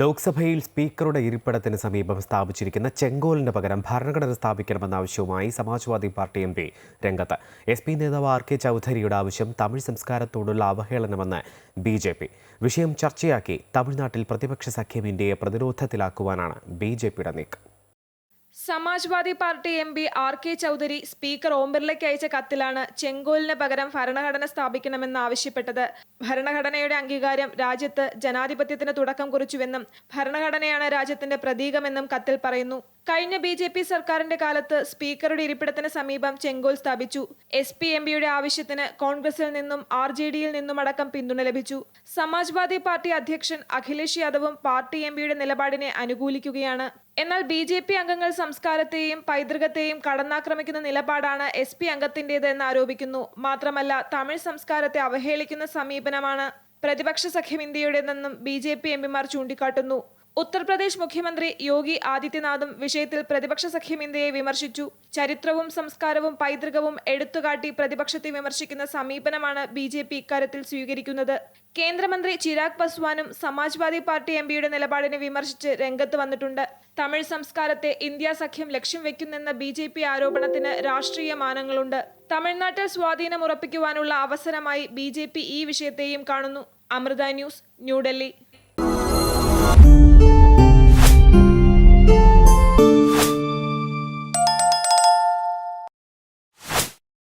ലോക്സഭയിൽ സ്പീക്കറുടെ ഇരിപ്പിടത്തിന് സമീപം സ്ഥാപിച്ചിരിക്കുന്ന ചെങ്കോലിന് പകരം ഭരണഘടന സ്ഥാപിക്കണമെന്ന ആവശ്യവുമായി സമാജ്വാദി പാർട്ടി എം പി രംഗത്ത്. എസ് പി നേതാവ് ആർ കെ ചൗധരിയുടെ ആവശ്യം തമിഴ് സംസ്കാരത്തോടുള്ള അവഹേളനമെന്ന് ബി ജെ പി. വിഷയം ചർച്ചയാക്കി തമിഴ്നാട്ടിൽ പ്രതിപക്ഷ സഖ്യം ഇന്ത്യയെ പ്രതിരോധത്തിലാക്കുവാനാണ് ബി ജെ പിയുടെ നീക്കം. Samajwadi party M P R K Chaudhary speaker Om ബിർളയ്ക്ക് അയച്ച കത്തിലാണ് ചെങ്കോലിന് പകരം ഭരണഘടന സ്ഥാപിക്കണമെന്ന് ആവശ്യപ്പെട്ടത്. ഭരണഘടനയുടെ അംഗീകാരം രാജ്യത്ത് ജനാധിപത്യത്തിന് തുടക്കം കുറിച്ചുവെന്നും ഭരണഘടനയാണ് രാജ്യത്തിന്റെ പ്രതീകമെന്നും കത്തിൽ പറയുന്നു. കഴിഞ്ഞ ബി ജെ പി സർക്കാരിന്റെ കാലത്ത് സ്പീക്കറുടെ ഇരിപ്പിടത്തിന് സമീപം ചെങ്കോൽ സ്ഥാപിച്ചു. എസ് പി എം പിയുടെ ആവശ്യത്തിന് കോൺഗ്രസിൽ നിന്നും ആർ ജെ ഡിയിൽ നിന്നുമടക്കം പിന്തുണ ലഭിച്ചു. സമാജ്വാദി പാർട്ടി അധ്യക്ഷൻ അഖിലേഷ് യാദവും പാർട്ടി എം പിയുടെ നിലപാടിനെ അനുകൂലിക്കുകയാണ്. എന്നാൽ ബി ജെ പി അംഗങ്ങൾ സംസ്കാരത്തെയും പൈതൃകത്തെയും കടന്നാക്രമിക്കുന്ന നിലപാടാണ് എസ് പി അംഗത്തിന്റെതെന്ന് ആരോപിക്കുന്നു. മാത്രമല്ല തമിഴ് സംസ്കാരത്തെ അവഹേളിക്കുന്ന സമീപനമാണ് പ്രതിപക്ഷ സഖ്യം ഇന്ത്യയുടേതെന്നും ബി ജെ പി എംപിമാർ ചൂണ്ടിക്കാട്ടുന്നു. ഉത്തർപ്രദേശ് മുഖ്യമന്ത്രി യോഗി ആദിത്യനാഥും വിഷയത്തിൽ പ്രതിപക്ഷ സഖ്യം ഇന്ത്യയെ വിമർശിച്ചു. ചരിത്രവും സംസ്കാരവും പൈതൃകവും എടുത്തുകാട്ടി പ്രതിപക്ഷത്തെ വിമർശിക്കുന്ന സമീപനമാണ് ബി ജെ പി ഇക്കാര്യത്തിൽ സ്വീകരിക്കുന്നത്. കേന്ദ്രമന്ത്രി ചിരാഗ് പസ്വാനും സമാജ്വാദി പാർട്ടി എം പിയുടെ നിലപാടിനെ വിമർശിച്ച് രംഗത്ത് വന്നിട്ടുണ്ട്. തമിഴ് സംസ്കാരത്തെ ഇന്ത്യ സഖ്യം ലക്ഷ്യം വെക്കുന്നെന്ന ബി ജെ പി ആരോപണത്തിന് രാഷ്ട്രീയ മാനങ്ങളുണ്ട്. തമിഴ്നാട്ടിൽ സ്വാധീനം ഉറപ്പിക്കുവാനുള്ള അവസരമായി ബി ജെ പി ഈ വിഷയത്തെയും കാണുന്നു. Amrita news New Delhi Thank you.